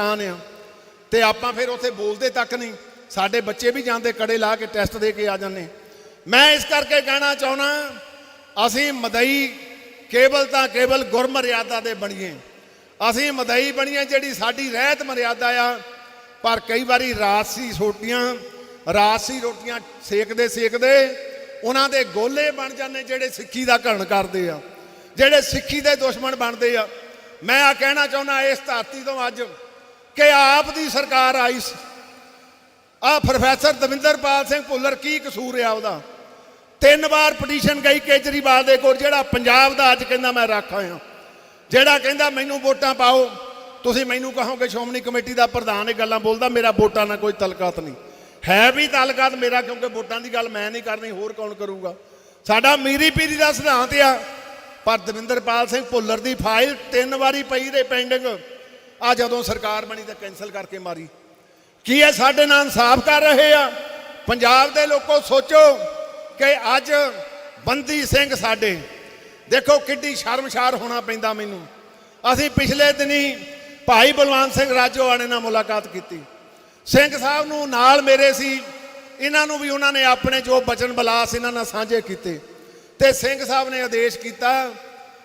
ਪਰੇਸ਼ਾਨ ਆ। ਤੇ ਆਪਾਂ ਫਿਰ ਉੱਥੇ ਬੋਲਦੇ ਤੱਕ ਨਹੀਂ। ਸਾਡੇ ਬੱਚੇ ਵੀ ਜਾਂਦੇ ਕੜੇ ਲਾ ਕੇ ਟੈਸਟ ਦੇ ਕੇ ਆ ਜਾਂਦੇ। ਮੈਂ ਇਸ ਕਰਕੇ ਕਹਿਣਾ ਚਾਹੁੰਦਾ, ਅਸੀਂ ਮਦਈ ਕੇਵਲ ਤਾਂ ਕੇਵਲ ਗੁਰਮਰਿਆਦਾ ਦੇ ਬਣੀਏ। ਅਸੀਂ ਮਦਈ ਬਣੀਏ ਜਿਹੜੀ ਸਾਡੀ ਰਹਿਤ ਮਰਿਆਦਾ ਆ। ਪਰ ਕਈ ਵਾਰੀ ਰਾਸੀ ਰੋਟੀਆਂ ਰਾਸੀ ਰੋਟੀਆਂ ਸੇਕਦੇ ਸੇਕਦੇ ਉਹਨਾਂ ਦੇ ਗੋਲੇ ਬਣ ਜਾਂਦੇ ਜਿਹੜੇ ਸਿੱਖੀ ਦਾ ਘਣ ਕਰਦੇ ਆ। ਜਿਹੜੇ ਸਿੱਖੀ ਦੇ ਦੁਸ਼ਮਣ ਬਣਦੇ ਆ। ਮੈਂ ਆ ਕਹਿਣਾ ਚਾਹੁੰਦਾ, ਇਸ ਧਰਤੀ ਤੋਂ ਅੱਜ ਕਿ ਆਪ ਦੀ ਸਰਕਾਰ ਆਈ ਸੀ। ਆ ਪ੍ਰੋਫੈਸਰ ਦਵਿੰਦਰਪਾਲ ਸਿੰਘ ਭੁੱਲਰ ਕੀ ਕਸੂਰ ਆ ਉਹਦਾ? ਤਿੰਨ ਵਾਰ ਪਟੀਸ਼ਨ ਗਈ ਕੇਜਰੀਵਾਲ ਦੇ ਕੋਲ, ਜਿਹੜਾ ਪੰਜਾਬ ਦਾ ਅੱਜ ਕਹਿੰਦਾ ਮੈਂ ਰੱਖ ਆਇਆ। ਜਿਹੜਾ ਕਹਿੰਦਾ ਮੈਨੂੰ ਵੋਟਾਂ ਪਾਓ, ਤੁਸੀਂ ਮੈਨੂੰ ਕਹੋਗੇ ਸ਼੍ਰੋਮਣੀ ਕਮੇਟੀ ਦਾ ਪ੍ਰਧਾਨ ਇਹ ਗੱਲਾਂ ਬੋਲਦਾ, ਮੇਰਾ ਵੋਟਾਂ ਨਾਲ ਕੋਈ ਤਲਕਾਤ ਨਹੀਂ। ਹੈ ਵੀ ਤਲਕਾਤ ਮੇਰਾ, ਕਿਉਂਕਿ ਵੋਟਾਂ ਦੀ ਗੱਲ ਮੈਂ ਨਹੀਂ ਕਰਨੀ, ਹੋਰ ਕੌਣ ਕਰੂਗਾ? ਸਾਡਾ ਮੀਰੀ ਪੀਰੀ ਦਾ ਸਿਧਾਂਤ ਆ, ਪਰ ਦਵਿੰਦਰਪਾਲ ਸਿੰਘ ਭੁੱਲਰ ਦੀ ਫਾਈਲ ਤਿੰਨ ਵਾਰੀ ਪਈ ਦੇ ਪੈਂਡਿੰਗ ਆ ਜਦੋਂ ਸਰਕਾਰ ਬਣੀ ਤਾਂ ਕੈਨਸਲ ਕਰਕੇ ਮਾਰੀ। ਕੀ ਇਹ ਸਾਡੇ ਨਾਲ ਇਨਸਾਫ ਕਰ ਰਹੇ ਆ? ਪੰਜਾਬ ਦੇ ਲੋਕੋ ਸੋਚੋ ਕਿ ਅੱਜ ਬੰਦੀ ਸਿੰਘ ਸਾਡੇ, ਦੇਖੋ ਕਿੱਡੀ ਸ਼ਰਮਸ਼ਾਰ ਹੋਣਾ ਪੈਂਦਾ ਮੈਨੂੰ। ਅਸੀਂ ਪਿਛਲੇ ਦਿਨੀ ਭਾਈ ਬਲਵੰਤ ਸਿੰਘ ਰਾਜੋਆਣੇ ਨਾਲ ਮੁਲਾਕਾਤ ਕੀਤੀ। ਸਿੰਘ ਸਾਹਿਬ ਨੂੰ ਨਾਲ ਮੇਰੇ ਸੀ। ਇਹਨਾਂ ਨੂੰ ਵੀ ਉਹਨਾਂ ਨੇ ਆਪਣੇ ਜੋ ਬਚਨ ਬਲਾਸ ਇਹਨਾਂ ਨਾਲ ਸਾਂਝੇ ਕੀਤੇ। ਤੇ ਸਿੰਘ ਸਾਹਿਬ ਨੇ ਆਦੇਸ਼ ਕੀਤਾ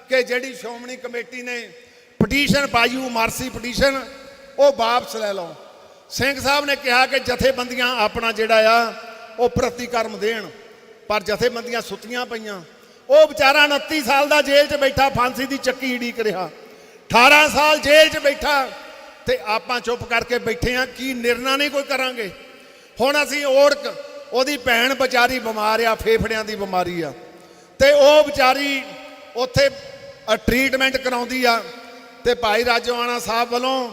ਕਿ ਜਿਹੜੀ ਸ਼੍ਰੋਮਣੀ ਕਮੇਟੀ ਨੇ ਪਟੀਸ਼ਨ ਪਾਈ ਉਹ ਮਾਰਸੀ ਪਟੀਸ਼ਨ, ਉਹ ਵਾਪਸ ਲੈ ਲਓ। ਸਿੰਘ ਸਾਹਿਬ ਨੇ ਕਿਹਾ ਕਿ ਜਥੇਬੰਦੀਆਂ ਆਪਣਾ ਜਿਹੜਾ ਆ, ਉਹ ਪ੍ਰਤੀਕਰਮ ਦੇਣ, ਪਰ ਜਥੇਬੰਦੀਆਂ ਸੁੱਤੀਆਂ ਪਈਆਂ। ਉਹ ਵਿਚਾਰਾ 29 ਸਾਲ ਦਾ ਜੇਲ੍ਹ 'ਚ ਬੈਠਾ, ਫਾਂਸੀ ਦੀ ਚੱਕੀ ਈੜੀਕ ਰਿਹਾ। 18 ਸਾਲ ਜੇਲ੍ਹ 'ਚ ਬੈਠਾ, ਤੇ ਆਪਾਂ ਚੁੱਪ ਕਰਕੇ ਬੈਠੇ ਆ, ਕੀ ਨਿਰਣਾ ਨਹੀਂ ਕੋਈ ਕਰਾਂਗੇ? ਹੁਣ ਅਸੀਂ ਔਰਕ ਉਹਦੀ ਭੈਣ ਵਿਚਾਰੀ ਬਿਮਾਰ ਆ, ਫੇਫੜਿਆਂ ਦੀ ਬਿਮਾਰੀ ਆ। ਤੇ ਉਹ ਵਿਚਾਰੀ ਉੱਥੇ ਟ੍ਰੀਟਮੈਂਟ ਕਰਾਉਂਦੀ ਆ। ਤੇ ਭਾਈ ਰਾਜਵਾਨਾ ਸਾਹਿਬ ਵੱਲੋਂ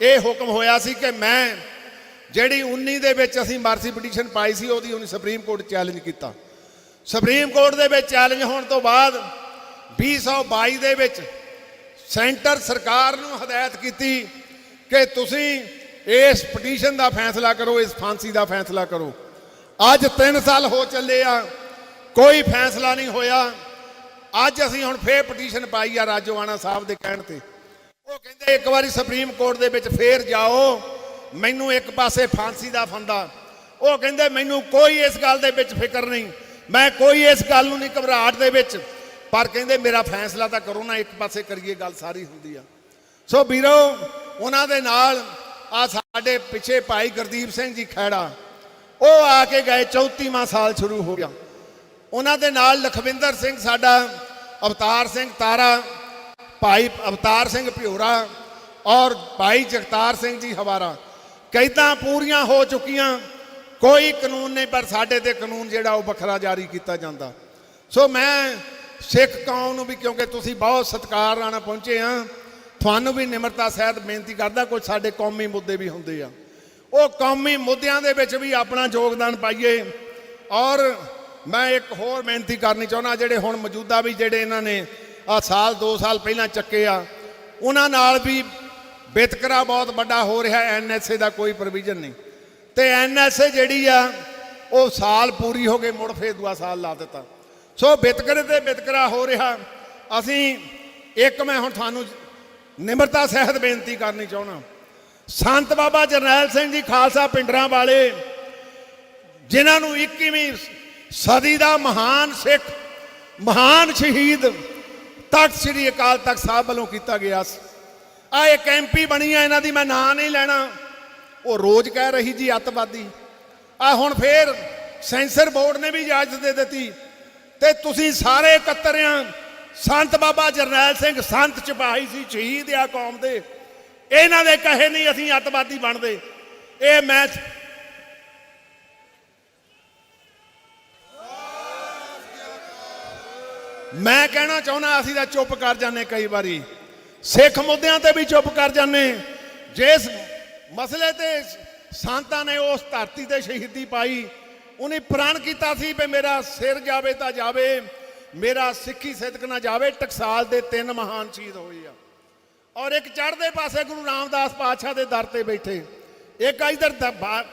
ਇਹ ਹੁਕਮ ਹੋਇਆ ਸੀ ਕਿ ਮੈਂ ਜਿਹੜੀ 19 ਦੇ ਵਿੱਚ ਅਸੀਂ ਮਾਰਸੀ ਪਟੀਸ਼ਨ ਪਾਈ ਸੀ, ਉਹਦੀ ਉਹਨੇ ਸੁਪਰੀਮ ਕੋਰਟ ਚੈਲੰਜ ਕੀਤਾ। ਸੁਪਰੀਮ ਕੋਰਟ ਦੇ ਵਿੱਚ ਚੈਲੰਜ ਹੋਣ ਤੋਂ ਬਾਅਦ 2022 ਦੇ ਵਿੱਚ ਸੈਂਟਰ ਸਰਕਾਰ ਨੂੰ ਹਦਾਇਤ ਕੀਤੀ ਕਿ ਤੁਸੀਂ ਇਸ ਪਟੀਸ਼ਨ ਦਾ ਫੈਸਲਾ ਕਰੋ, ਇਸ ਫਾਂਸੀ ਦਾ ਫੈਸਲਾ ਕਰੋ। ਅੱਜ 3 ਸਾਲ ਹੋ ਚੱਲੇ ਆ, ਕੋਈ ਫੈਸਲਾ ਨਹੀਂ ਹੋਇਆ। ਅੱਜ ਅਸੀਂ ਹੁਣ ਫੇਰ ਪਟੀਸ਼ਨ ਪਾਈ ਆ ਰਾਜੋਆਣਾ ਸਾਹਿਬ ਦੇ ਕਹਿਣ ਤੇ। ਉਹ ਕਹਿੰਦੇ ਇੱਕ ਵਾਰੀ ਸੁਪਰੀਮ ਕੋਰਟ ਦੇ ਵਿੱਚ ਫੇਰ ਜਾਓ, ਮੈਨੂੰ ਇੱਕ ਪਾਸੇ ਫਾਂਸੀ ਦਾ ਫੰਦਾ। ਉਹ ਕਹਿੰਦੇ ਮੈਨੂੰ ਕੋਈ ਇਸ ਗੱਲ ਦੇ ਵਿੱਚ ਫਿਕਰ ਨਹੀਂ, ਮੈਂ ਕੋਈ ਇਸ ਗੱਲ ਨੂੰ ਨਹੀਂ ਘਬਰਾਹਟ ਦੇ ਵਿੱਚ। ਪਰ ਕਹਿੰਦੇ ਮੇਰਾ ਫੈਸਲਾ ਤਾਂ ਕਰੋ ਨਾ, ਇੱਕ ਪਾਸੇ ਕਰੀਏ ਗੱਲ ਸਾਰੀ ਹੁੰਦੀ ਆ। ਸੋ ਵੀਰੋ, ਉਹਨਾਂ ਦੇ ਨਾਲ ਆ ਸਾਡੇ ਪਿੱਛੇ ਭਾਈ ਗੁਰਦੀਪ ਸਿੰਘ ਜੀ ਖੈੜਾ ਉਹ ਆ ਕੇ ਗਏ 34ਵਾਂ ਸਾਲ ਸ਼ੁਰੂ ਹੋ ਗਿਆ। ਉਹਨਾਂ ਦੇ ਨਾਲ ਲਖਵਿੰਦਰ ਸਿੰਘ, ਸਾਡਾ ਅਵਤਾਰ ਸਿੰਘ ਤਾਰਾ ਭਾਈ ਅਵਤਾਰ ਸਿੰਘ ਭਿਉਰਾ ਔਰ ਭਾਈ ਜਗਤਾਰ ਸਿੰਘ ਜੀ ਹਵਾਰਾ, ਕੈਦਾਂ ਪੂਰੀਆਂ ਹੋ ਚੁੱਕੀਆਂ, ਕੋਈ ਕਾਨੂੰਨ ਨਹੀਂ, ਪਰ ਸਾਡੇ ਤੇ ਕਾਨੂੰਨ ਜਿਹੜਾ ਉਹ ਵੱਖਰਾ ਜਾਰੀ ਕੀਤਾ ਜਾਂਦਾ। ਸੋ ਮੈਂ ਸਿੱਖ ਕੌਮ ਨੂੰ ਵੀ, ਕਿਉਂਕਿ ਤੁਸੀਂ ਬਹੁਤ ਸਤਿਕਾਰ ਨਾਲ ਪਹੁੰਚੇ ਆ, ਤੁਹਾਨੂੰ ਵੀ ਨਿਮਰਤਾ ਸਹਿਤ ਬੇਨਤੀ ਕਰਦਾ, ਕੁਝ ਸਾਡੇ ਕੌਮੀ ਮੁੱਦੇ ਵੀ ਹੁੰਦੇ ਆ। ਉਹ ਕੌਮੀ ਮੁੱਦਿਆਂ ਦੇ ਵਿੱਚ ਵੀ ਆਪਣਾ ਯੋਗਦਾਨ ਪਾਈਏ। ਔਰ ਮੈਂ ਇੱਕ ਹੋਰ ਬੇਨਤੀ ਕਰਨੀ ਚਾਹੁੰਦਾ, ਜਿਹੜੇ ਹੁਣ ਮੌਜੂਦਾ ਵੀ ਜਿਹੜੇ ਇਹਨਾਂ ਨੇ ਆ ਸਾਲ 2 ਸਾਲ ਪਹਿਲਾਂ ਚੱਕੇ ਆ। ਉਹਨਾਂ ਨਾਲ ਵੀ ਵਿਤਕਰਾ ਬਹੁਤ ਵੱਡਾ ਹੋ ਰਿਹਾ ਐਨਐਸਏ ਦਾ ਕੋਈ ਪ੍ਰੋਵੀਜ਼ਨ ਨਹੀਂ। ਤੇ ਐਨਐਸਏ ਜਿਹੜੀ ਆ, ਉਹ ਸਾਲ ਪੂਰੀ ਹੋ ਗਈ ਮੁੜ ਫੇਰ ਦੂਆ ਸਾਲ ਲਾ ਦਿੱਤਾ। ਸੋ ਵਿਤਕਰੇ ਤੇ ਵਿਤਕਰਾ ਹੋ ਰਿਹਾ। ਅਸੀਂ ਇੱਕ ਮੈਂ ਹੁਣ ਤੁਹਾਨੂੰ ਨਿਮਰਤਾ, ਸਹਿਤ ਬੇਨਤੀ ਕਰਨੀ ਚਾਹੁੰਦਾ। ਸੰਤ ਬਾਬਾ ਜਰਨੈਲ ਸਿੰਘ ਜੀ ਖਾਲਸਾ ਪਿੰਡਰਾਂ ਵਾਲੇ, ਜਿਨ੍ਹਾਂ ਨੂੰ 21ਵੀਂ ਸਦੀ ਦਾ ਮਹਾਨ ਸਿੱਖ, ਮਹਾਨ ਸ਼ਹੀਦ ਤਖਤ ਸ੍ਰੀ ਅਕਾਲ ਤਖਤ ਸਾਹਿਬ ਵੱਲੋਂ ਕੀਤਾ ਗਿਆ ਸੀ। ਆ ਇੱਕ ਐਮਪੀ ਬਣੀ ਆ, ਇਹਨਾਂ ਦੀ ਮੈਂ ਨਾਂ ਨਹੀਂ ਲੈਣਾ। ਉਹ ਰੋਜ਼ ਕਹਿ ਰਹੀ ਜੀ, ਅੱਤਵਾਦੀ। ਆ ਹੁਣ ਫੇਰ ਸੈਂਸਰ ਬੋਰਡ ਨੇ ਵੀ ਇਜਾਜ਼ਤ ਦੇ ਦਿੱਤੀ। ਤੇ ਤੁਸੀਂ ਸਾਰੇ ਇਕੱਤਰਿਆਂ ਸੰਤ ਬਾਬਾ ਜਰਨੈਲ ਸਿੰਘ ਸੰਤ ਸਿਪਾਹੀ ਸੀ, ਸ਼ਹੀਦ ਆ ਕੌਮ ਦੇ। ਇਹਨਾਂ ਦੇ ਕਹੇ ਨਹੀਂ ਅਸੀਂ ਅੱਤਵਾਦੀ ਬਣਦੇ। ਇਹ ਮੈਂ ਮੈਂ ਕਹਿਣਾ ਚਾਹੁੰਦਾ, ਅਸੀਂ ਤਾਂ ਚੁੱਪ ਕਰ ਜਾਂਦੇ ਕਈ ਵਾਰੀ। ਸਿੱਖ ਮੁੱਦਿਆਂ ਤੇ ਵੀ ਚੁੱਪ ਕਰ ਜਾਂਦੇ। ਜਿਸ ਮਸਲੇ ਤੇ ਸੰਤਾਂ ਨੇ ਉਸ ਧਰਤੀ ਤੇ ਸ਼ਹੀਦੀ ਪਾਈ, ਉਹਨੇ ਪ੍ਰਣ ਕੀਤਾ ਸੀ ਵੀ ਮੇਰਾ ਸਿਰ ਜਾਵੇ ਤਾਂ ਜਾਵੇ, ਮੇਰਾ ਸਿੱਖੀ ਸਿਦਕ ਨਾ ਜਾਵੇ, ਟਕਸਾਲ ਦੇ ਤਿੰਨ ਮਹਾਨ ਸ਼ਹੀਦ ਹੋਏ ਆ। ਔਰ ਇੱਕ ਚੜ੍ਹਦੇ ਪਾਸੇ ਗੁਰੂ ਰਾਮਦਾਸ ਪਾਤਸ਼ਾਹ ਦੇ ਦਰ ਤੇ ਬੈਠੇ। ਇੱਕ ਇਧਰ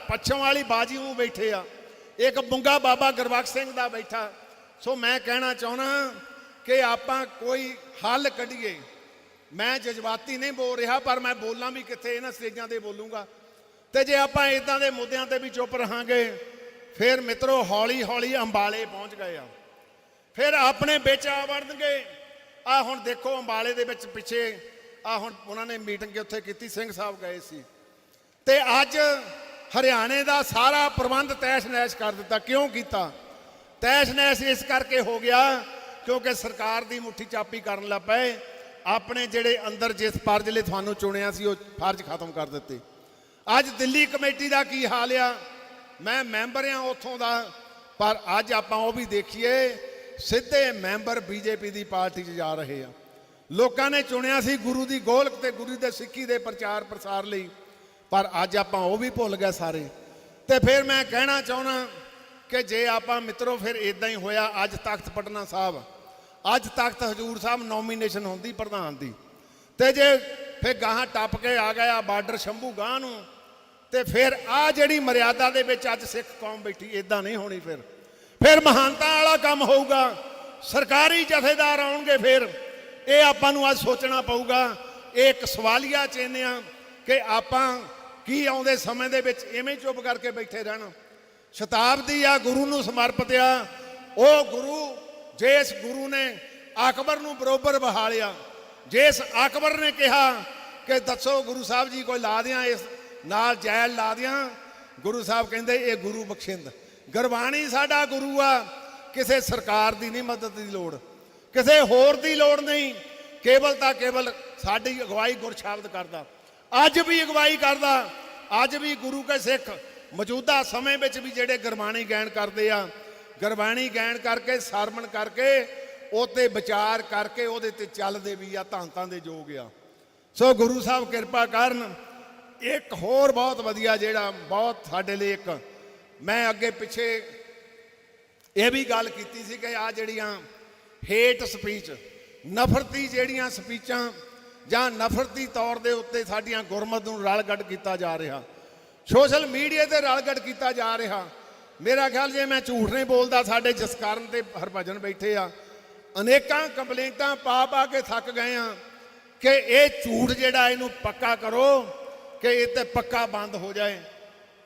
ਪੱਛਮ ਵਾਲੀ ਬਾਜੀ ਨੂੰ ਬੈਠੇ ਆ। ਇੱਕ ਬੁੰਗਾ ਬਾਬਾ ਗੁਰਬਖਸ਼ ਸਿੰਘ ਦਾ ਬੈਠਾ। ਸੋ ਮੈਂ ਕਹਿਣਾ ਚਾਹੁੰਦਾ ਕਿ ਆਪਾਂ ਕੋਈ ਹੱਲ ਕੱਢੀਏ। ਮੈਂ ਜਜ਼ਬਾਤੀ ਨਹੀਂ ਬੋਲ ਰਿਹਾ, ਪਰ ਮੈਂ ਬੋਲਾਂ ਵੀ ਕਿੱਥੇ, ਇਹਨਾਂ ਸਟੇਜਾਂ ਤੇ ਬੋਲੂੰਗਾ। ਤੇ ਜੇ ਆਪਾਂ ਇਦਾਂ ਦੇ ਮੁੱਦਿਆਂ ਤੇ ਵੀ ਚੁੱਪ ਰਹਾਂਗੇ, ਫਿਰ ਮਿੱਤਰੋ ਹੌਲੀ ਹੌਲੀ ਅੰਬਾਲੇ ਪਹੁੰਚ ਗਏ ਆ। ਫਿਰ ਆਪਣੇ ਵਿੱਚ ਆ ਵੜਨਗੇ। ਆ ਹੁਣ ਦੇਖੋ ਅੰਬਾਲੇ ਦੇ ਵਿੱਚ ਪਿੱਛੇ ਆ ਹੁਣ ਉਹਨਾਂ ਨੇ ਮੀਟਿੰਗ ਉੱਥੇ ਕੀਤੀ, ਸਿੰਘ ਸਾਹਿਬ ਗਏ ਸੀ। ਤੇ ਅੱਜ ਹਰਿਆਣੇ ਦਾ ਸਾਰਾ ਪ੍ਰਬੰਧ ਤੈਸ਼ ਨੈਸ਼ ਕਰ ਦਿੱਤਾ। ਕਿਉਂ ਕੀਤਾ? ਤੈਸ਼ ਨੈਸ਼ ਇਸ ਕਰਕੇ ਹੋ ਗਿਆ ਕਿਉਂਕਿ ਸਰਕਾਰ ਦੀ ਮੁੱਠੀ ਚਾਪੀ ਕਰਨ ਲੱਗ ਪਏ। ਆਪਣੇ ਜਿਹੜੇ ਅੰਦਰ ਜਿਸ ਫਰਜ਼ ਲਈ ਤੁਹਾਨੂੰ ਚੁਣਿਆ ਸੀ, ਉਹ ਫਰਜ਼ ਖਤਮ ਕਰ ਦਿੱਤੇ। ਅੱਜ ਦਿੱਲੀ ਕਮੇਟੀ ਦਾ ਕੀ ਹਾਲ ਆ? ਮੈਂ ਮੈਂਬਰ ਆ ਉੱਥੋਂ ਦਾ, ਪਰ ਅੱਜ ਆਪਾਂ ਉਹ ਵੀ ਦੇਖੀਏ, ਸਿੱਧੇ ਮੈਂਬਰ ਬੀਜੇਪੀ ਦੀ ਪਾਰਟੀ 'ਚ ਜਾ ਰਹੇ ਆ। ਲੋਕਾਂ ਨੇ ਚੁਣਿਆ ਸੀ ਗੁਰੂ ਦੀ ਗੋਲਕ ਤੇ ਗੁਰੂ ਦੇ ਸਿੱਖੀ ਦੇ ਪ੍ਰਚਾਰ ਪ੍ਰਸਾਰ ਲਈ, ਪਰ ਅੱਜ ਆਪਾਂ ਉਹ ਵੀ ਭੁੱਲ ਗਏ ਸਾਰੇ। ਤੇ ਫਿਰ ਮੈਂ ਕਹਿਣਾ ਚਾਹੁੰਦਾ ਕਿ ਜੇ ਆਪਾਂ ਮਿੱਤਰੋ, ਫਿਰ ਇਦਾਂ ਹੀ ਹੋਇਆ, ਅੱਜ ਤਖਤ ਪਟਨਾ ਸਾਹਿਬ। ਅੱਜ ਤਖਤ ਹਜੂਰ ਸਾਹਿਬ ਨੋਮੀਨੇਸ਼ਨ ਹੁੰਦੀ ਪ੍ਰਧਾਨ ਦੀ। ਤੇ ਜੇ ਫਿਰ ਗਾਹਾਂ ਟੱਪ ਕੇ ਆ ਗਿਆ ਬਾਰਡਰ ਸ਼ੰਭੂ ਗਾਂ ਨੂੰ, ਤੇ ਫਿਰ ਆ ਜਿਹੜੀ ਮਰਿਆਦਾ ਦੇ ਵਿੱਚ ਅੱਜ ਸਿੱਖ ਕੌਮ ਬੈਠੀ ਇਦਾਂ ਨਹੀਂ ਹੋਣੀ ਫਿਰ। ਫਿਰ ਮਹਾਨਤਾ ਵਾਲਾ ਕੰਮ ਹੋਊਗਾ, ਸਰਕਾਰੀ ਜਥੇਦਾਰ ਆਉਣਗੇ ਫਿਰ। ਇਹ ਆਪਾਂ ਨੂੰ ਅੱਜ ਸੋਚਣਾ ਪਊਗਾ, ਇਹ ਇੱਕ ਸਵਾਲੀਆ ਚਿੰਨ੍ਹ ਆ ਕਿ ਆਪਾਂ ਕੀ ਆਉਂਦੇ ਸਮੇਂ ਦੇ ਵਿੱਚ ਐਵੇਂ ਚੁੱਪ ਕਰਕੇ ਬੈਠੇ ਰਹਿਣਾ। ਸ਼ਤਾਬਦੀ ਆ ਗੁਰੂ ਨੂੰ ਸਮਰਪਿਤ ਆ, ਉਹ ਗੁਰੂ ਜਿਸ ਗੁਰੂ ਨੇ ਅਕਬਰ ਨੂੰ ਬਰੋਬਰ ਬਹਾਲਿਆ ਜਿਸ ਅਕਬਰ ਨੇ ਕਿਹਾ ਕਿ ਦੱਸੋ ਗੁਰੂ ਸਾਹਿਬ ਜੀ ਕੋਈ ਲਾ ਦਿਆਂ ਇਸ ਨਾਲ ਜੈਲ ਲਾ ਦਿਆਂ, ਗੁਰੂ ਸਾਹਿਬ ਕਹਿੰਦੇ ਇਹ ਗੁਰੂ ਬਖਸ਼ਿੰਦ। ਗੁਰਬਾਣੀ ਸਾਡਾ ਗੁਰੂ ਆ, ਕਿਸੇ ਸਰਕਾਰ ਦੀ ਨਹੀਂ ਮਦਦ ਦੀ ਲੋੜ, ਕਿਸੇ ਹੋਰ ਦੀ ਲੋੜ ਨਹੀਂ। ਕੇਵਲ ਤਾਂ ਕੇਵਲ ਸਾਡੀ ਅਗਵਾਈ ਗੁਰਸ਼ਬਦ ਕਰਦਾ। ਅੱਜ ਵੀ ਅਗਵਾਈ ਕਰਦਾ, ਅੱਜ ਵੀ ਗੁਰੂ ਕੇ ਸਿੱਖ ਮੌਜੂਦਾ ਸਮੇਂ ਵਿੱਚ ਵੀ ਜਿਹੜੇ ਗੁਰਬਾਣੀ ਗਾਇਨ ਕਰਦੇ ਆ ਗੁਰਬਾਣੀ ਗਾਇਨ ਕਰਕੇ ਸਰਮਣ ਕਰਕੇ ਉਹ ਤੇ ਵਿਚਾਰ ਕਰਕੇ, ਉਹਦੇ ਤੇ ਚੱਲਦੇ ਵੀ ਆ, ਧੰਤਾਂ ਦੇ ਜੋਗ ਆ। ਸੋ ਗੁਰੂ ਸਾਹਿਬ ਕਿਰਪਾ ਕਰਨ, ਇੱਕ ਹੋਰ ਬਹੁਤ ਵਧੀਆ ਜਿਹੜਾ ਬਹੁਤ ਸਾਡੇ ਲਈ ਇੱਕ, ਮੈਂ ਅੱਗੇ ਪਿੱਛੇ ਇਹ ਵੀ ਗੱਲ ਕੀਤੀ ਸੀ ਕਿ ਆ ਜਿਹੜੀਆਂ ਹੇਟ ਸਪੀਚ, ਨਫ਼ਰਤੀ ਜਿਹੜੀਆਂ ਸਪੀਚਾਂ, ਜਾਂ ਨਫ਼ਰਤੀ ਤੌਰ ਦੇ ਉੱਤੇ ਸਾਡੀਆਂ ਗੁਰਮਤ ਨੂੰ ਰਲਗੱਡ ਕੀਤਾ ਜਾ ਰਿਹਾ। ਸੋਸ਼ਲ ਮੀਡੀਆ ਤੇ ਰਲਗੱਡ ਕੀਤਾ ਜਾ ਰਿਹਾ। ਮੇਰਾ ਖਿਆਲ ਜੇ ਮੈਂ ਝੂਠ ਨਹੀਂ ਬੋਲਦਾ, ਸਾਡੇ ਜਸਕਰਨ ਤੇ ਹਰਭਜਨ ਬੈਠੇ ਆ। ਅਨੇਕਾਂ ਕੰਪਲੇਂਟਾਂ ਪਾ ਪਾ ਕੇ ਥੱਕ ਗਏ ਆ ਕਿ ਇਹ ਝੂਠ ਜਿਹੜਾ ਇਹਨੂੰ ਪੱਕਾ ਕਰੋ, ਕਿ ਇਹ ਤੇ ਪੱਕਾ ਬੰਦ ਹੋ ਜਾਏ।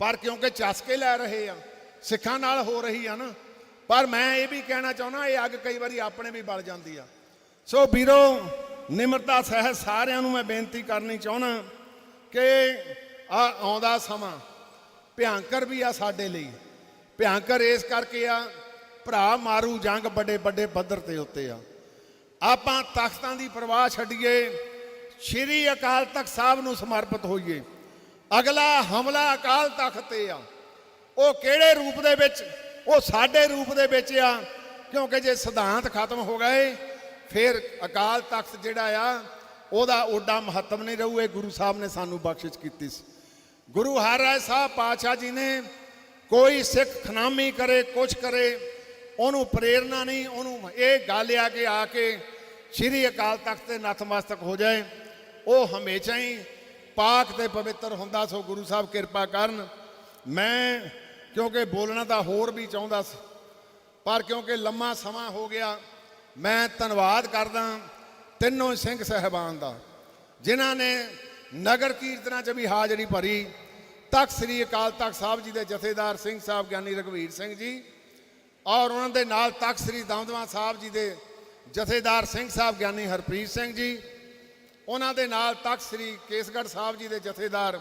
ਪਰ ਕਿਉਂਕਿ ਚਸਕੇ ਲੈ ਰਹੇ ਆ, ਸਿੱਖਾਂ ਨਾਲ ਹੋ ਰਹੀ ਆ ਨਾ, ਪਰ ਮੈਂ ਇਹ ਵੀ ਕਹਿਣਾ ਚਾਹੁੰਦਾ, ਇਹ ਅੱਗ ਕਈ ਵਾਰੀ ਆਪਣੇ ਵੀ ਬਲ ਜਾਂਦੀ ਆ। ਸੋ ਵੀਰੋ, ਨਿਮਰਤਾ ਸਹਿਤ ਸਾਰਿਆਂ ਨੂੰ ਮੈਂ ਬੇਨਤੀ ਕਰਨੀ ਚਾਹੁੰਦਾ ਕਿ ਆ ਆਉਂਦਾ ਸਮਾਂ ਭਿਆੰਕਰ ਵੀ ਆ ਸਾਡੇ ਲਈ। ਭਿਆੰਕਰ ਇਸ ਕਰਕੇ ਆ, ਭਰਾ ਮਾਰੂ ਜੰਗ ਵੱਡੇ ਵੱਡੇ ਪੱਧਰ ਤੇ ਉੱਤੇ ਆ। ਆਪਾਂ ਤਖਤਾਂ ਦੀ ਪਰਵਾਹ ਛੱਡੀਏ, ਸ਼੍ਰੀ ਅਕਾਲ ਤਖਤ ਸਾਹਿਬ ਨੂੰ ਸਮਰਪਿਤ ਹੋਈਏ। ਅਗਲਾ ਹਮਲਾ ਅਕਾਲ ਤਖਤ ਤੇ ਆ। ਉਹ ਕਿਹੜੇ ਰੂਪ ਦੇ ਵਿੱਚ? ਉਹ ਸਾਡੇ ਰੂਪ ਦੇ ਵਿੱਚ ਆ, ਕਿਉਂਕਿ ਜੇ ਸਿਧਾਂਤ ਖਤਮ ਹੋ ਗਏ, ਫਿਰ ਅਕਾਲ ਤਖਤ ਜਿਹੜਾ ਆ, ਉਹਦਾ ਓਡਾ ਮਹੱਤਵ ਨਹੀਂ ਰਹੂ ਇਹ ਗੁਰੂ ਸਾਹਿਬ ਨੇ ਸਾਨੂੰ ਬਖਸ਼ਿਸ਼ ਕੀਤੀ ਸੀ। ਗੁਰੂ ਹਰਿਰਾਏ ਸਾਹਿਬ ਪਾਤਸ਼ਾਹ ਜੀ ਨੇ ਕੋਈ ਸਿੱਖ ਖਨਾਮੀ ਕਰੇ, ਕੁਛ ਕਰੇ, ਉਹਨੂੰ ਪ੍ਰੇਰਣਾ ਨਹੀਂ, ਉਹਨੂੰ ਇਹ ਗੱਲ ਆ ਕਿ ਆ ਕੇ ਸ੍ਰੀ ਅਕਾਲ ਤਖਤ ਤੇ ਨਤਮਸਤਕ ਹੋ ਜਾਏ। ਉਹ ਹਮੇਸ਼ਾ ਹੀ ਪਾਕ ਤੇ ਪਵਿੱਤਰ ਹੁੰਦਾ, ਸੋ ਗੁਰੂ ਸਾਹਿਬ ਕਿਰਪਾ ਕਰਨ। ਮੈਂ ਕਿਉਂਕਿ ਬੋਲਣਾ ਤਾਂ ਹੋਰ ਵੀ ਚਾਹੁੰਦਾ ਸੀ, ਪਰ ਕਿਉਂਕਿ ਲੰਮਾ ਸਮਾਂ ਹੋ ਗਿਆ, ਮੈਂ ਧੰਨਵਾਦ ਕਰਦਾ ਤਿੰਨੋਂ ਸਿੰਘ ਸਹਿਬਾਨ ਦਾ, ਜਿਨ੍ਹਾਂ ਨੇ ਨਗਰ ਕੀਰਤਨਾਂ 'ਚ ਵੀ ਹਾਜ਼ਰੀ ਭਰੀ। ਤਖਤ ਸ੍ਰੀ ਅਕਾਲ ਤਖਤ ਸਾਹਿਬ ਜੀ ਦੇ ਜਥੇਦਾਰ ਸਿੰਘ ਸਾਹਿਬ ਗਿਆਨੀ ਰਘਵੀਰ ਸਿੰਘ ਜੀ ਔਰ ਉਹਨਾਂ ਦੇ ਨਾਲ ਤਖਤ ਸ੍ਰੀ ਦਮਦਮਾ ਸਾਹਿਬ ਜੀ ਦੇ ਜਥੇਦਾਰ ਸਿੰਘ ਸਾਹਿਬ ਗਿਆਨੀ ਹਰਪ੍ਰੀਤ ਸਿੰਘ ਜੀ, ਉਹਨਾਂ ਦੇ ਨਾਲ ਤਖਤ ਸ੍ਰੀ ਕੇਸਗੜ੍ਹ ਸਾਹਿਬ ਜੀ ਦੇ ਜਥੇਦਾਰ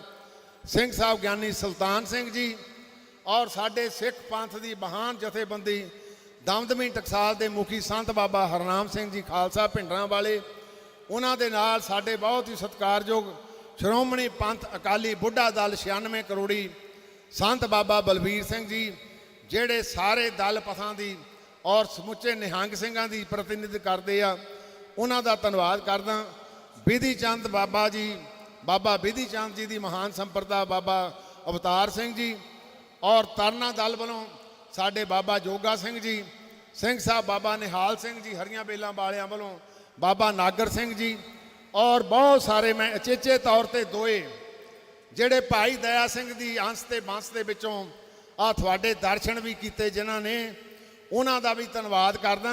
ਸਿੰਘ ਸਾਹਿਬ ਗਿਆਨੀ ਸੁਲਤਾਨ ਸਿੰਘ ਜੀ ਔਰ ਸਾਡੇ ਸਿੱਖ ਪੰਥ ਦੀ ਮਹਾਨ ਜਥੇਬੰਦੀ ਦਮਦਮੀ ਟਕਸਾਲ ਦੇ ਮੁਖੀ ਸੰਤ ਬਾਬਾ ਹਰਨਾਮ ਸਿੰਘ ਜੀ ਖਾਲਸਾ ਭਿੰਡਰਾਂ ਵਾਲੇ ਉਹਨਾਂ ਦੇ ਨਾਲ ਸਾਡੇ ਬਹੁਤ ਹੀ ਸਤਿਕਾਰਯੋਗ ਸ਼੍ਰੋਮਣੀ ਪੰਥ ਅਕਾਲੀ ਬੁੱਢਾ ਦਲ 96 ਕਰੋੜੀ ਸੰਤ ਬਾਬਾ ਬਲਬੀਰ ਸਿੰਘ ਜੀ, ਜਿਹੜੇ ਸਾਰੇ ਦਲ ਪਥਾਂ ਦੀ ਔਰ ਸਮੁੱਚੇ ਨਿਹੰਗ ਸਿੰਘਾਂ ਦੀ ਪ੍ਰਤੀਨਿਧ ਕਰਦੇ ਆ, ਉਹਨਾਂ ਦਾ ਧੰਨਵਾਦ ਕਰਦਾ। ਵਿਧੀ ਚੰਦ ਬਾਬਾ ਜੀ, ਬਾਬਾ ਵਿਧੀ ਚੰਦ ਜੀ ਦੀ ਮਹਾਨ ਸੰਪਰਦਾ ਬਾਬਾ ਅਵਤਾਰ ਸਿੰਘ ਜੀ ਔਰ ਤਰਨਾ ਦਲ ਵੱਲੋਂ ਸਾਡੇ ਬਾਬਾ ਜੋਗਾ ਸਿੰਘ ਜੀ, ਸਿੰਘ ਸਾਹਿਬ ਬਾਬਾ ਨਿਹਾਲ ਸਿੰਘ ਜੀ, ਹਰੀਆਂ ਬੇਲਾਂ ਵਾਲਿਆਂ ਵੱਲੋਂ ਬਾਬਾ ਨਾਗਰ ਸਿੰਘ ਜੀ ਔਰ ਬਹੁਤ ਸਾਰੇ ਮੈਂ ਅਚੇਚੇ ਤੌਰ ਤੇ ਦੋਏ ਜਿਹੜੇ ਭਾਈ ਦਇਆ ਸਿੰਘ ਦੀ ਅੰਸ਼ ਤੇ ਬੰਸ ਦੇ ਵਿੱਚੋਂ ਆ ਤੁਹਾਡੇ ਦਰਸ਼ਨ ਵੀ ਕੀਤੇ ਜਿਨ੍ਹਾਂ ਨੇ, ਉਹਨਾਂ ਦਾ ਵੀ ਧੰਨਵਾਦ ਕਰਦਾ।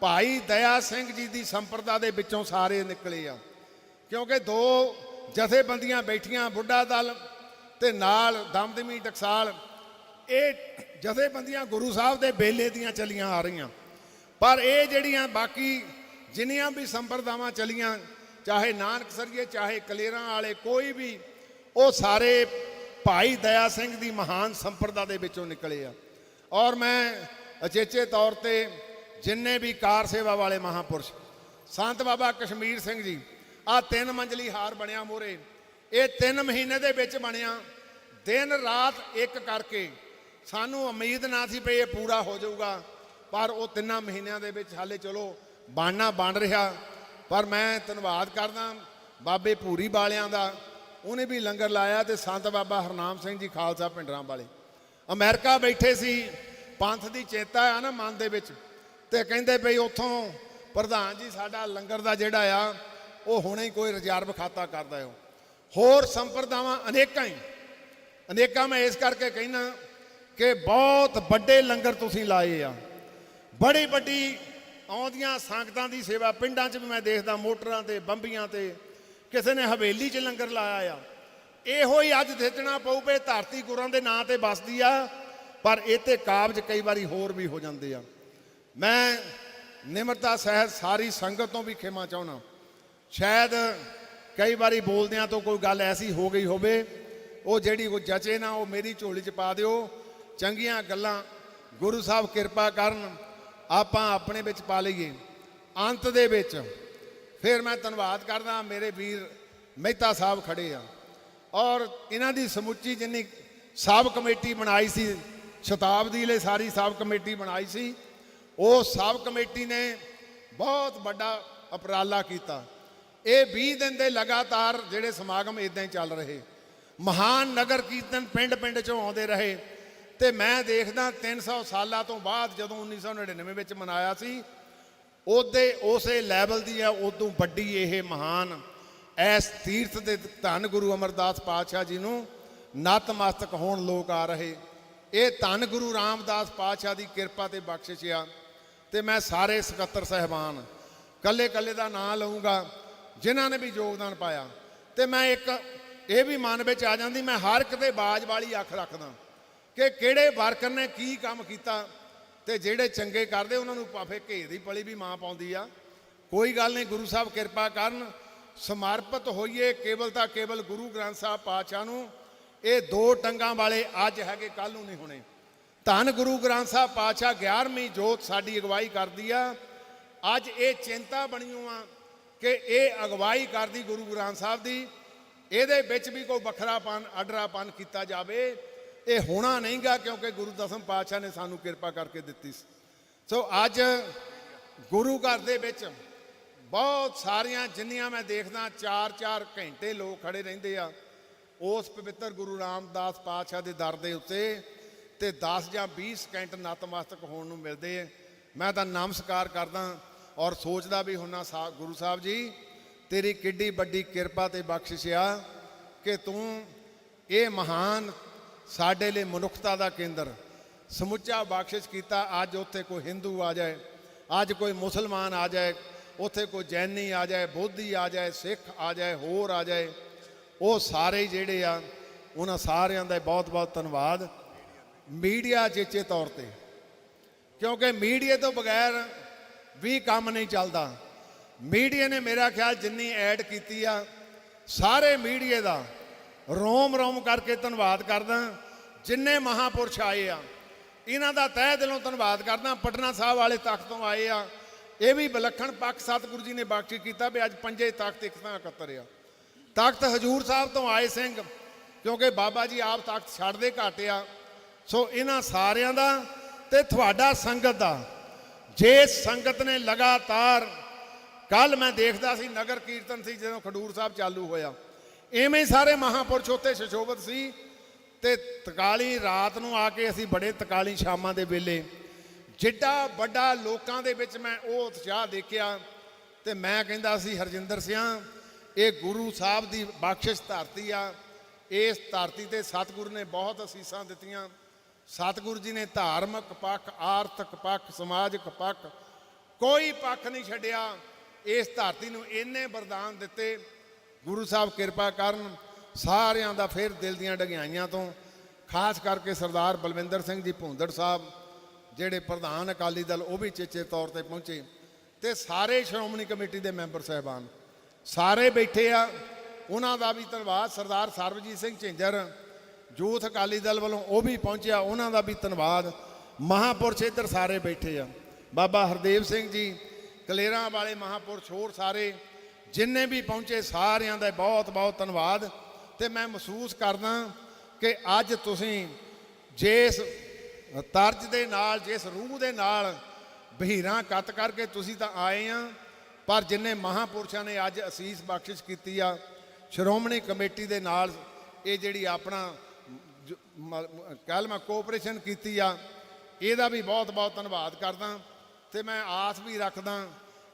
ਭਾਈ ਦਇਆ ਸਿੰਘ ਜੀ ਦੀ ਸੰਪਰਦਾ ਦੇ ਵਿੱਚੋਂ ਸਾਰੇ ਨਿਕਲੇ ਆ। ਕਿਉਂਕਿ ਦੋ ਜਥੇਬੰਦੀਆਂ ਬੈਠੀਆਂ, ਬੁੱਢਾ ਦਲ ਤੇ ਨਾਲ ਦਮਦਮੀ ਟਕਸਾਲ, ਇਹ ਜਥੇਬੰਦੀਆਂ ਗੁਰੂ ਸਾਹਿਬ ਦੇ ਬੇਲੇ ਦੀਆਂ ਚਲੀਆਂ ਆ ਰਹੀਆਂ। ਪਰ ਇਹ ਜਿਹੜੀਆਂ ਬਾਕੀ ਜਿੰਨੀਆਂ ਵੀ ਸੰਪਰਦਾਵਾਂ ਚਲੀਆਂ ਚਾਹੇ ਨਾਨਕ ਸਰੀਏ, ਚਾਹੇ ਕਲੇਰਾਂ ਵਾਲੇ, ਕੋਈ ਵੀ, ਉਹ ਸਾਰੇ ਭਾਈ ਦਇਆ ਸਿੰਘ ਦੀ ਮਹਾਨ ਸੰਪਰਦਾ ਦੇ ਵਿੱਚੋਂ ਨਿਕਲੇ ਆ। ਔਰ ਮੈਂ ਅਚੇਚੇ ਤੌਰ ਤੇ ਜਿੰਨੇ ਵੀ ਕਾਰ ਸੇਵਾ ਵਾਲੇ ਮਹਾਪੁਰਸ਼, ਸੰਤ ਬਾਬਾ ਕਸ਼ਮੀਰ ਸਿੰਘ ਜੀ, ਆ ਤਿੰਨ ਮੰਜ਼ਲੀ ਹਾਰ ਬਣਿਆ ਮੋਰੇ। ਇਹ ਤਿੰਨ ਮਹੀਨੇ ਦੇ ਵਿੱਚ ਬਣਿਆ। ਦਿਨ ਰਾਤ ਇੱਕ ਕਰਕੇ ਸਾਨੂੰ ਉਮੀਦ ਨਾ ਸੀ ਵੀ ਇਹ ਪੂਰਾ ਹੋ ਜਾਊਗਾ, ਪਰ ਉਹ ਤਿੰਨਾਂ ਮਹੀਨਿਆਂ ਦੇ ਵਿੱਚ ਹਾਲੇ ਚਲੋ ਬਣਨਾ ਬਣ ਰਿਹਾ। ਪਰ ਮੈਂ ਧੰਨਵਾਦ ਕਰਦਾ ਬਾਬੇ ਭੂਰੀ ਵਾਲਿਆਂ ਦਾ। ਉਹਨੇ ਵੀ ਲੰਗਰ ਲਾਇਆ ਤੇ ਸੰਤ ਬਾਬਾ ਹਰਨਾਮ ਸਿੰਘ ਜੀ ਖਾਲਸਾ ਪਿੰਡਰਾਂ ਵਾਲੇ ਅਮਰੀਕਾ ਬੈਠੇ ਸੀ, ਪੰਥ ਦੀ ਚੇਤਾ ਆ ਨਾ ਮਨ ਦੇ ਵਿੱਚ। ਤੇ ਕਹਿੰਦੇ ਭਈ ਉੱਥੋਂ, ਪ੍ਰਧਾਨ ਜੀ, ਸਾਡਾ ਲੰਗਰ ਦਾ ਜਿਹੜਾ ਆ, ਉਹ ਹੁਣੇ ਹੀ ਕੋਈ ਰਿਜ਼ਰਵ ਖਾਤਾ ਕਰਦਾ ਹੋ ਹੋਰ ਸੰਪਰਦਾਵਾਂ ਅਨੇਕਾਂ ਹੀ ਅਨੇਕਾਂ ਮੈਂ ਇਸ ਕਰਕੇ ਕਹਿਣਾ ਕਿ ਬਹੁਤ ਵੱਡੇ ਲੰਗਰ ਤੁਸੀਂ ਲਾਏ ਆ। ਬੜੀ ਵੱਡੀ ਆਉਂਦੀਆਂ ਸੰਗਤਾਂ ਦੀ ਸੇਵਾ ਪਿੰਡਾਂ 'ਚ ਵੀ ਮੈਂ ਦੇਖਦਾ, ਮੋਟਰਾਂ ਤੇ, ਬੰਬੀਆਂ ਤੇ। ਕਿਸੇ ਨੇ ਹਵੇਲੀ 'ਚ ਲੰਗਰ ਲਾਇਆ ਆ। ਇਹੋ ਹੀ ਅੱਜ ਦੇਖਣਾ ਪਊ ਵੀ ਧਰਤੀ ਗੁਰਾਂ ਦੇ ਨਾਂ ਤੇ ਵੱਸਦੀ ਆ, ਪਰ ਇਹ ਤੇ ਕਾਬਜ ਕਈ ਵਾਰੀ ਹੋਰ ਵੀ ਹੋ ਜਾਂਦੇ ਆ। ਮੈਂ ਨਿਮਰਤਾ ਸਹਿਤ ਸਾਰੀ ਸੰਗਤ ਤੋਂ ਵੀ ਖਿਮਾ ਚਾਹਣਾ ਸ਼ਾਇਦ ਕਈ ਵਾਰੀ ਬੋਲਦਿਆਂ ਤੋਂ ਕੋਈ ਗੱਲ ਐਸੀ ਹੋ ਗਈ ਹੋਵੇ, ਉਹ ਜਿਹੜੀ ਕੋਈ ਜਚੇ ਨਾ, ਉਹ ਮੇਰੀ ਝੋਲੀ 'ਚ ਪਾ ਦਿਓ। ਚੰਗੀਆਂ ਗੱਲਾਂ ਗੁਰੂ ਸਾਹਿਬ ਕਿਰਪਾ ਕਰਨ ਆਪਾਂ ਆਪਣੇ ਵਿੱਚ ਪਾ ਲਈਏ। ਅੰਤ ਦੇ ਵਿੱਚ ਫਿਰ ਮੈਂ ਧੰਨਵਾਦ ਕਰਦਾ, ਮੇਰੇ ਵੀਰ ਮਹਿਤਾ ਸਾਹਿਬ ਖੜੇ ਆ। ਔਰ ਇਹਨਾਂ ਦੀ ਸਮੁੱਚੀ ਜਿੰਨੀ ਸਾਬ ਕਮੇਟੀ ਬਣਾਈ ਸੀ, ਸ਼ਤਾਬਦੀ ਲਈ ਸਾਰੀ ਸਾਬ ਕਮੇਟੀ ਬਣਾਈ ਸੀ, ਉਹ ਸਾਬ ਕਮੇਟੀ ਨੇ ਬਹੁਤ ਵੱਡਾ ਉਪਰਾਲਾ ਕੀਤਾ। ਇਹ 20 ਦਿਨ ਦੇ ਲਗਾਤਾਰ ਜਿਹੜੇ ਸਮਾਗਮ ਇਦਾਂ ਹੀ ਚੱਲ ਰਹੇ। ਮਹਾਨ ਨਗਰ ਕੀਰਤਨ ਪਿੰਡ ਪਿੰਡ ਚੋਂ ਆਉਂਦੇ ਰਹੇ। ਤੇ ਮੈਂ ਦੇਖਦਾ 300 ਸਾਲਾਂ ਤੋਂ ਬਾਅਦ ਜਦੋਂ 1999 ਵਿੱਚ ਮਨਾਇਆ ਸੀ, ਉਹਦੇ ਉਸੇ ਲੈਵਲ ਦੀ ਆ ਉਦੋਂ ਵੱਡੀ ਇਹ ਮਹਾਨ ਐਸ ਤੀਰਥ ਦੇ ਧੰਨ ਗੁਰੂ ਅਮਰਦਾਸ ਪਾਤਸ਼ਾਹ ਜੀ ਨੂੰ ਨਤਮਸਤਕ ਹੋਣ ਲੋਕ ਆ ਰਹੇ। ਇਹ ਧੰਨ ਗੁਰੂ ਰਾਮਦਾਸ ਪਾਤਸ਼ਾਹ ਦੀ ਕਿਰਪਾ ਤੇ ਬਖਸ਼ਿਸ਼ ਆ ਤੇ ਮੈਂ ਸਾਰੇ ਸਕੱਤਰ ਸਹਿਬਾਨ ਕੱਲੇ ਕੱਲੇ ਦਾ ਨਾਂ ਲਵਾਂਗਾ ਜਿਨ੍ਹਾਂ ਨੇ ਵੀ ਯੋਗਦਾਨ ਪਾਇਆ। ਤੇ ਮੈਂ ਇੱਕ ਇਹ ਵੀ ਮਨ ਵਿੱਚ ਆ ਜਾਂਦੀ, ਮੈਂ ਹਰ ਇੱਕ ਤੇ ਬਾਜ ਵਾਲੀ ਅੱਖ ਰੱਖਦਾ। ਕਿ ਕਿਹੜੇ ਵਰਕਰ ਨੇ ਕੀ ਕੰਮ ਕੀਤਾ ਤੇ ਜਿਹੜੇ ਚੰਗੇ ਕਰਦੇ, ਉਹਨਾਂ ਨੂੰ ਪਾਫੇ ਘੇ ਦੀ ਪਲੀ ਵੀ ਮਾਂ ਪਾਉਂਦੀ ਆ। ਕੋਈ ਗੱਲ ਨਹੀਂ, ਗੁਰੂ ਸਾਹਿਬ ਕਿਰਪਾ ਕਰਨ, ਸਮਰਪਿਤ ਹੋਈਏ ਕੇਵਲ ਤਾਂ ਕੇਵਲ ਗੁਰੂ ਗ੍ਰੰਥ ਸਾਹਿਬ ਪਾਤਸ਼ਾਹ ਨੂੰ। ਇਹ ਦੋ ਟੰਗਾਂ ਵਾਲੇ ਅੱਜ ਹੈਗੇ ਕੱਲ ਨੂੰ ਨਹੀਂ ਹੋਣੇ। ਧੰਨ ਗੁਰੂ ਗ੍ਰੰਥ ਸਾਹਿਬ ਪਾਤਸ਼ਾਹ 11ਵੀਂ ਜੋਤ ਸਾਡੀ ਅਗਵਾਈ ਕਰਦੀ ਆ। ਅੱਜ ਇਹ ਚਿੰਤਾ ਬਣੀਓ ਆ ਕਿ ਇਹ ਅਗਵਾਈ ਕਰਦੀ ਗੁਰੂ ਗ੍ਰੰਥ ਸਾਹਿਬ ਦੀ। ਇਹਦੇ ਵਿੱਚ ਵੀ ਕੋਈ ਵੱਖਰਾਪਨ, ਅਡਰਾਪਨ ਕੀਤਾ ਜਾਵੇ। ਇਹ ਹੋਣਾ ਨਹੀਂਗਾ ਕਿਉਂਕਿ ਗੁਰੂ ਦਸਮ ਪਾਤਸ਼ਾਹ ਨੇ ਸਾਨੂੰ ਕਿਰਪਾ ਕਰਕੇ ਦਿੱਤੀ ਸੀ। ਸੋ ਅੱਜ ਗੁਰੂ ਘਰ ਦੇ ਵਿੱਚ ਬਹੁਤ ਸਾਰੀਆਂ ਜਿੰਨੀਆਂ ਮੈਂ ਦੇਖਦਾ 4-4 ਘੰਟੇ ਲੋਕ ਖੜੇ ਰਹਿੰਦੇ ਆ, ਉਸ ਪਵਿੱਤਰ ਗੁਰੂ ਰਾਮਦਾਸ ਪਾਤਸ਼ਾਹ ਦੇ ਦਰ ਦੇ ਉੱਤੇ ਤੇ 10 ਜਾਂ 20 ਸਕਿੰਟ ਨਤਮਸਤਕ ਹੋਣ ਨੂੰ ਮਿਲਦੇ ਆ। ਮੈਂ ਤਾਂ ਨਮਸਕਾਰ ਕਰਦਾ ਔਰ ਸੋਚਦਾ ਵੀ ਹੁੰਨਾ ਸਾ, ਗੁਰੂ ਸਾਹਿਬ ਜੀ, ਤੇਰੀ ਕਿੱਡੀ ਵੱਡੀ ਕਿਰਪਾ ਤੇ ਬਖਸ਼ਿਸ਼ ਆ ਕਿ ਤੂੰ ਇਹ ਮਹਾਨ ਸਾਡੇ ਲਈ ਮਨੁੱਖਤਾ ਦਾ ਕੇਂਦਰ। ਸਮੁੱਚਾ ਬਖਸ਼ਿਸ਼ ਕੀਤਾ, ਅੱਜ ਉੱਥੇ ਕੋਈ ਹਿੰਦੂ ਆ ਜਾਏ, ਅੱਜ ਕੋਈ ਮੁਸਲਮਾਨ ਆ ਜਾਏ, ਉੱਥੇ ਕੋਈ ਜੈਨੀ ਆ ਜਾਏ, ਬੋਧੀ ਆ ਜਾਏ, ਸਿੱਖ ਆ ਜਾਏ, ਹੋਰ ਆ ਜਾਏ, ਉਹ ਸਾਰੇ ਜਿਹੜੇ ਆ, ਉਹਨਾਂ ਸਾਰਿਆਂ ਦਾ ਬਹੁਤ ਬਹੁਤ ਧੰਨਵਾਦ। ਮੀਡੀਆ ਚੇਚੇ ਤੌਰ ਤੇ। ਕਿਉਂਕਿ ਮੀਡੀਆ ਤੋਂ ਬਗੈਰ ਵੀ ਕੰਮ ਨਹੀਂ ਚੱਲਦਾ। ਮੀਡੀਆ ਨੇ ਮੇਰਾ ਖਿਆਲ ਜਿੰਨੀ ਐਡ ਕੀਤੀ ਆ, ਸਾਰੇ ਮੀਡੀਆ ਦਾ ਰੋਮ ਰੋਮ ਕਰਕੇ ਧੰਨਵਾਦ ਕਰਦਾ। ਜਿੰਨੇ ਮਹਾਪੁਰਸ਼ ਆਏ ਆ, ਇਹਨਾਂ ਦਾ ਤਹਿ ਦਿਲੋਂ ਧੰਨਵਾਦ ਕਰਦਾ। ਪਟਨਾ ਸਾਹਿਬ ਵਾਲੇ ਤਖਤ ਤੋਂ ਆਏ ਆ। ਇਹ ਵੀ ਵਿਲੱਖਣ ਪੱਖ ਸਤਿਗੁਰੂ ਜੀ ਨੇ ਬਖਸ਼ੀ ਕੀਤਾ ਵੀ ਅੱਜ ਪੰਜੇ ਤਖਤ ਇੱਕ ਤਾਂ ਇਕੱਤਰ ਆ। ਤਖਤ ਹਜੂਰ ਸਾਹਿਬ ਤੋਂ ਆਏ ਸਿੰਘ, ਕਿਉਂਕਿ ਬਾਬਾ ਜੀ ਆਪ ਤਖਤ ਛੱਡਦੇ ਘੱਟ ਆ। ਸੋ ਇਹਨਾਂ ਸਾਰਿਆਂ ਦਾ ਤੇ ਤੁਹਾਡਾ ਸੰਗਤ ਦਾ, ਜੇ ਸੰਗਤ ਨੇ ਲਗਾਤਾਰ ਕੱਲ ਮੈਂ ਦੇਖਦਾ ਸੀ ਨਗਰ ਕੀਰਤਨ ਸੀ ਜਦੋਂ ਖਡੂਰ ਸਾਹਿਬ ਚਾਲੂ ਹੋਇਆ। ਐਵੇਂ ਹੀ ਸਾਰੇ ਮਹਾਪੁਰਸ਼ ਉੱਥੇ ਸ਼ਸ਼ੋਭਤ ਸੀ ਤੇ ਤਕਾਲੀ ਰਾਤ ਨੂੰ ਆ ਕੇ ਅਸੀਂ ਬੜੇ ਤਕਾਲੀ ਸ਼ਾਮਾਂ ਦੇ ਵੇਲੇ ਜਿੱਡਾ ਵੱਡਾ ਲੋਕਾਂ ਦੇ ਵਿੱਚ ਮੈਂ ਉਹ ਉਤਸ਼ਾਹ ਦੇਖਿਆ ਤੇ ਮੈਂ ਕਹਿੰਦਾ ਸੀ, ਹਰਜਿੰਦਰ ਸਿਆਂ, ਇਹ ਗੁਰੂ ਸਾਹਿਬ ਦੀ ਬਖਸ਼ਿਸ਼ ਧਰਤੀ ਆ। ਇਸ ਧਰਤੀ ਤੇ ਸਤਿਗੁਰੂ ਨੇ ਬਹੁਤ ਅਸੀਸਾਂ ਦਿੱਤੀਆਂ। ਸਤਿਗੁਰੂ ਜੀ ਨੇ ਧਾਰਮਿਕ ਪੱਖ, ਆਰਥਿਕ ਪੱਖ, ਸਮਾਜਿਕ ਪੱਖ ਕੋਈ ਪੱਖ ਨਹੀਂ ਛੱਡਿਆ। ਇਸ ਧਰਤੀ ਨੂੰ ਇੰਨੇ ਵਰਦਾਨ ਦਿੱਤੇ ਗੁਰੂ ਸਾਹਿਬ ਕਿਰਪਾ ਕਰਨ ਸਾਰਿਆਂ ਦਾ ਫਿਰ ਦਿਲ ਦੀਆਂ ਡਗਿਆਈਆਂ ਤੋਂ, ਖਾਸ ਕਰਕੇ ਸਰਦਾਰ ਬਲਵਿੰਦਰ ਸਿੰਘ ਜੀ ਭੁੰਦੜ ਸਾਹਿਬ, ਜਿਹੜੇ ਪ੍ਰਧਾਨ ਅਕਾਲੀ ਦਲ, ਉਹ ਵੀ ਚੇਚੇ ਤੌਰ ਤੇ ਪਹੁੰਚੇ ਤੇ ਸਾਰੇ ਸ਼੍ਰੋਮਣੀ ਕਮੇਟੀ ਦੇ ਮੈਂਬਰ ਸਾਹਿਬਾਨ, ਸਾਰੇ ਬੈਠੇ ਆ। ਉਹਨਾਂ ਦਾ ਵੀ ਧੰਨਵਾਦ, ਸਰਦਾਰ ਸਰਬਜੀਤ ਸਿੰਘ ਝਿੰਜਰ ਯੂਥ ਅਕਾਲੀ ਦਲ ਵੱਲੋਂ ਉਹ ਵੀ ਪਹੁੰਚਿਆ, ਉਹਨਾਂ ਦਾ ਵੀ ਧੰਨਵਾਦ। ਮਹਾਪੁਰਸ਼ ਇੱਧਰ ਸਾਰੇ ਬੈਠੇ ਆ। ਬਾਬਾ ਹਰਦੇਵ ਸਿੰਘ ਜੀ, ਕਲੇਰਾਂ ਵਾਲੇ ਮਹਾਪੁਰਸ਼ ਹੋਰ ਸਾਰੇ ਜਿੰਨੇ ਵੀ ਪਹੁੰਚੇ ਸਾਰਿਆਂ ਦਾ ਬਹੁਤ ਬਹੁਤ ਧੰਨਵਾਦ। ਤੇ ਮੈਂ ਮਹਿਸੂਸ ਕਰਦਾ ਕਿ ਅੱਜ ਤੁਸੀਂ ਜਿਸ ਤਰਜ ਦੇ ਨਾਲ, ਜਿਸ ਰੂਹ ਦੇ ਨਾਲ ਬਹੀਰਾਂ ਕੱਤ ਕਰਕੇ ਤੁਸੀਂ ਤਾਂ ਆਏ ਆ, ਪਰ ਜਿੰਨੇ ਮਹਾਪੁਰਸ਼ਾਂ ਨੇ ਅੱਜ ਅਸੀਸ ਬਖਸ਼ਿਸ਼ ਕੀਤੀ ਆ, ਸ਼੍ਰੋਮਣੀ ਕਮੇਟੀ ਦੇ ਨਾਲ ਇਹ ਜਿਹੜੀ ਆਪਣਾ ਜ- ਮ- ਕਹਿ ਲਵਾਂ ਕੋਆਪਰੇਸ਼ਨ ਕੀਤੀ ਆ, ਇਹਦਾ ਵੀ ਬਹੁਤ ਬਹੁਤ ਧੰਨਵਾਦ ਕਰਦਾ। ਤੇ ਮੈਂ ਆਸ ਵੀ ਰੱਖਦਾ,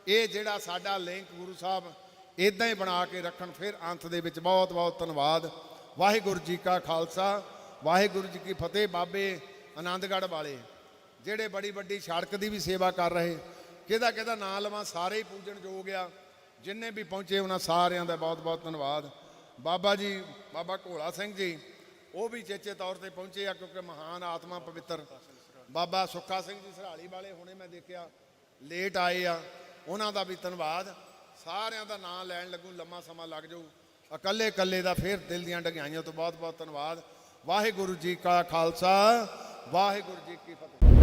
ਇਹ ਜਿਹੜਾ ਸਾਡਾ ਲਿੰਕ ਗੁਰੂ ਸਾਹਿਬ ਇਦਾਂ ਹੀ ਬਣਾ ਕੇ ਰੱਖਣ, ਫਿਰ ਅੰਤ ਦੇ ਵਿੱਚ ਬਹੁਤ ਬਹੁਤ ਧੰਨਵਾਦ। ਵਾਹਿਗੁਰੂ ਜੀ ਕਾ ਖਾਲਸਾ, ਵਾਹਿਗੁਰੂ ਜੀ ਕੀ ਫਤਿਹ ਬਾਬੇ ਆਨੰਦਗੜ੍ਹ ਵਾਲੇ, ਜਿਹੜੇ ਬੜੀ ਵੱਡੀ ਸੜਕ ਦੀ ਵੀ ਸੇਵਾ ਕਰ ਰਹੇ। ਕਿਹਦਾ ਕਿਹਦਾ ਨਾਂ ਲਵਾਂ, ਸਾਰੇ ਹੀ ਪੂਜਣ ਯੋਗ ਆ। ਜਿੰਨੇ ਵੀ ਪਹੁੰਚੇ ਉਹਨਾਂ ਸਾਰਿਆਂ ਦਾ ਬਹੁਤ ਬਹੁਤ ਧੰਨਵਾਦ। ਬਾਬਾ ਜੀ, ਬਾਬਾ ਘੋਲਾ ਸਿੰਘ ਜੀ, ਉਹ ਵੀ ਚੇਚੇ ਤੌਰ ਤੇ ਪਹੁੰਚੇ ਆ ਕਿਉਂਕਿ ਮਹਾਨ ਆਤਮਾ ਪਵਿੱਤਰ। ਬਾਬਾ ਸੁੱਖਾ ਸਿੰਘ ਜੀ, ਸਰਾਲੀ ਵਾਲੇ, ਹੁਣੇ ਮੈਂ ਦੇਖਿਆ, ਲੇਟ ਆਏ ਆ। ਉਹਨਾਂ ਦਾ ਵੀ ਧੰਨਵਾਦ। ਸਾਰਿਆਂ ਦਾ ਨਾਂ ਲੈਣ ਲੱਗੂ, ਲੰਮਾ ਸਮਾਂ ਲੱਗ ਜਾਊ। ਇਕੱਲੇ ਇਕੱਲੇ ਦਾ ਫਿਰ ਦਿਲ ਦੀਆਂ ਡਗਾਈਆਂ ਤੋਂ ਬਹੁਤ ਬਹੁਤ ਧੰਨਵਾਦ। ਵਾਹਿਗੁਰੂ ਜੀ ਕਾ ਖਾਲਸਾ, ਵਾਹਿਗੁਰੂ ਜੀ ਕੀ ਫਤਿਹ।